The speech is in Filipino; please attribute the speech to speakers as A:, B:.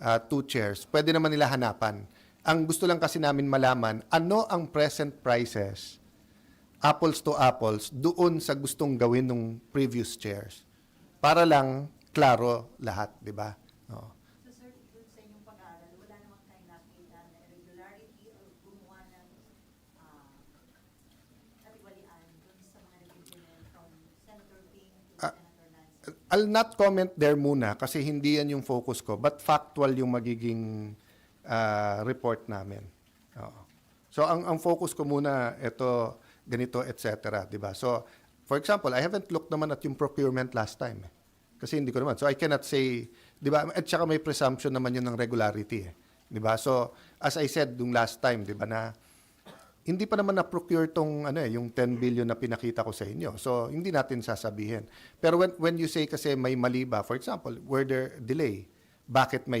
A: uh, two chairs, pwede naman nila hanapan. Ang gusto lang kasi namin malaman, ano ang present prices, apples to apples, doon sa gustong gawin ng previous chairs. Para lang klaro lahat, di ba? Oo. I'll not comment there muna kasi hindi yan yung focus ko, but factual yung magiging ah, report namin. Oo. So ang ang focus ko muna ito ganito etc. 'di ba? So for example, I haven't looked naman at yung procurement last time. eh. Kasi hindi ko naman. So I cannot say, 'di ba? At saka may presumption naman yun ng regularity eh. 'Di ba? So as I said dung last time, 'di ba na hindi pa naman na-procure tong ano eh, yung 10 billion na pinakita ko sa inyo. So, hindi natin sasabihin. Pero when, when you say kasi may mali ba, for example, were there delay? Bakit may